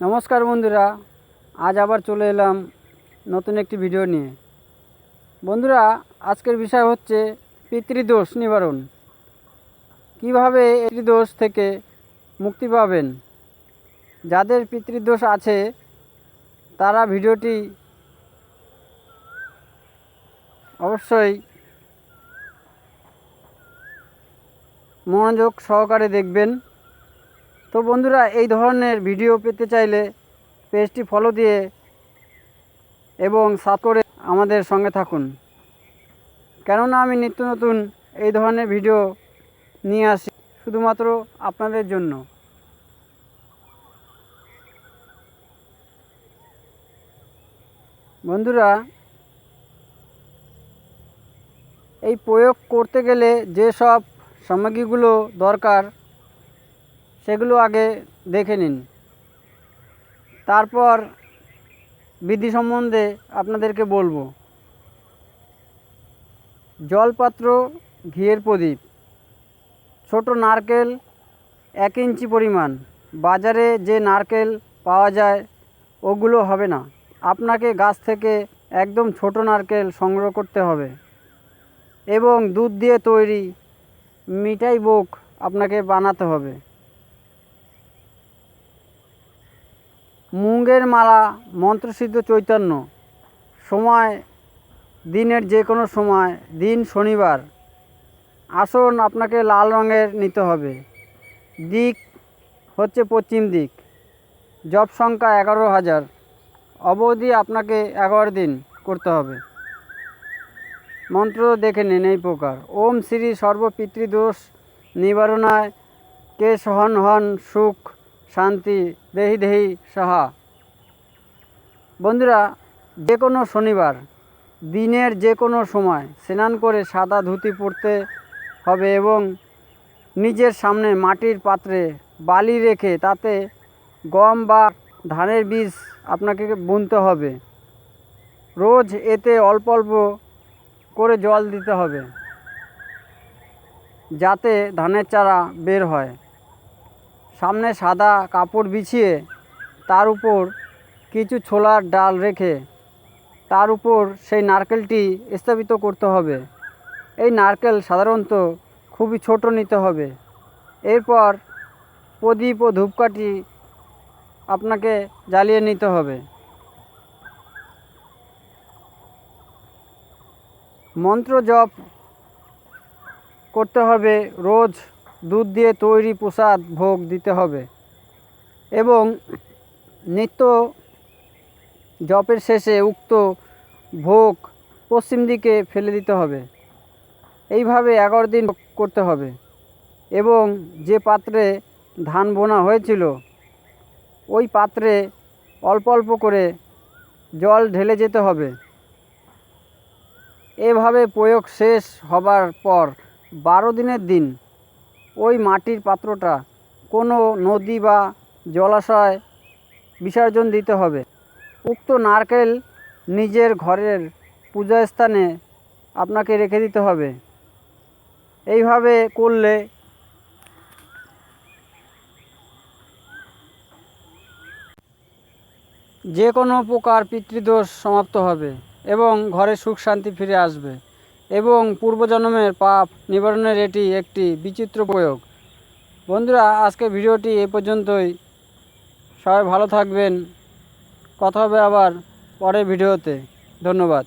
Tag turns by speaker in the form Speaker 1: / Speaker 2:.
Speaker 1: নমস্কার বন্ধুরা, আজ আবার চলে এলাম নতুন একটি ভিডিও নিয়ে। বন্ধুরা, আজকের বিষয় হচ্ছে পিতৃদোষ নিবারণ। কীভাবে পিতৃদোষ থেকে মুক্তি পাবেন? যাদের পিতৃদোষ আছে, তারা ভিডিওটি অবশ্যই মনোযোগ সহকারে দেখবেন। তো বন্ধুরা, এই ধরনের ভিডিও পেতে চাইলে পেজটি ফলো দিয়ে এবং সাব করে আমাদের সঙ্গে থাকুন। কেননা, আমি নিত্য নতুন এই ধরনের ভিডিও নিয়ে আসি শুধুমাত্র আপনাদের জন্য। বন্ধুরা, এই প্রয়োগ করতে গেলে যেসব সামগ্রীগুলো দরকার সেগুলো আগে দেখে নিন। তারপর বিধি সম্বন্ধে আপনাদেরকে বলব। জলপাত্র, ঘিয়ের প্রদীপ, ছোট নারকেল এক ইঞ্চি পরিমাণ। বাজারে যে নারকেল পাওয়া যায়, ওগুলো হবে না। আপনাকে গাছ থেকে একদম ছোট নারকেল সংগ্রহ করতে হবে। এবং দুধ দিয়ে তৈরি মিঠাই বোক আপনাকে বানাতে হবে। মুঙ্গের মালা, মন্ত্রসিদ্ধ চৈতন্য। সময়, দিনের যে কোনো সময়, দিন শনিবার। আসন আপনাকে লাল রঙের নিতে হবে। দিক হচ্ছে পশ্চিম দিক। জব সংখ্যা এগারো হাজার। অবধি আপনাকে এগারো দিন করতে হবে। মন্ত্র দেখে নিন এই প্রকার। ওম শ্রী সর্বপিতৃদোষ নিবারণায় কে সহন হন সুখ শান্তি, দেহি দেহি সাহা। বন্ধুরা যে কোনো শনিবার, দিনের যে কোনো সময় স্নান করে সাদা ধুতি পরতে হবে এবং নিজের সামনে মাটির পাত্রে বালি রেখে তাতে গম বা ধানের বীজ আপনাকে বুনতে হবে। রোজ এতে অল্প অল্প করে জল দিতে হবে, যাতে ধানের চারা বের হয়। সামনে সাদা কাপড় বিছিয়ে তার উপর কিছু ছোলার ডাল রেখে তার উপর সেই নারকেলটি স্থাপিত করতে হবে। এই নারকেল সাধারণত খুবই ছোট নিতে হবে। এরপর প্রদীপ ও ধূপকাঠি আপনাকে জ্বালিয়ে নিতে হবে। মন্ত্র জপ করতে হবে রোজ দুধ দিয়ে তৈরি প্রসাদ ভোগ দিতে হবে। এবং নিত্য জপের শেষে উক্ত ভোগ পশ্চিম দিকে ফেলে দিতে হবে। এইভাবে এগারো দিন করতে হবে। এবং যে পাত্রে ধান বোনা হয়েছিল, ওই পাত্রে অল্প অল্প করে জল ঢেলে যেতে হবে। এভাবে প্রয়োগ শেষ হবার পর বারো দিনের দিন ওই মাটির পাত্রটা কোনো নদী বা জলাশয় বিসর্জন দিতে হবে। উক্ত নারকেল নিজের ঘরের পূজা স্থানে আপনাকে রেখে দিতে হবে। এইভাবে করলে যে কোনো প্রকার পিতৃদোষ সমাপ্ত হবে এবং ঘরে সুখ শান্তি ফিরে আসবে। এবং পূর্বজন্মের পাপ নিবারণের এটি একটি বিচিত্র প্রয়োগ। বন্ধুরা, আজকে ভিডিওটি এ পর্যন্তই। সবাই ভালো থাকবেন। কথা হবে আবার পরের ভিডিওতে। ধন্যবাদ।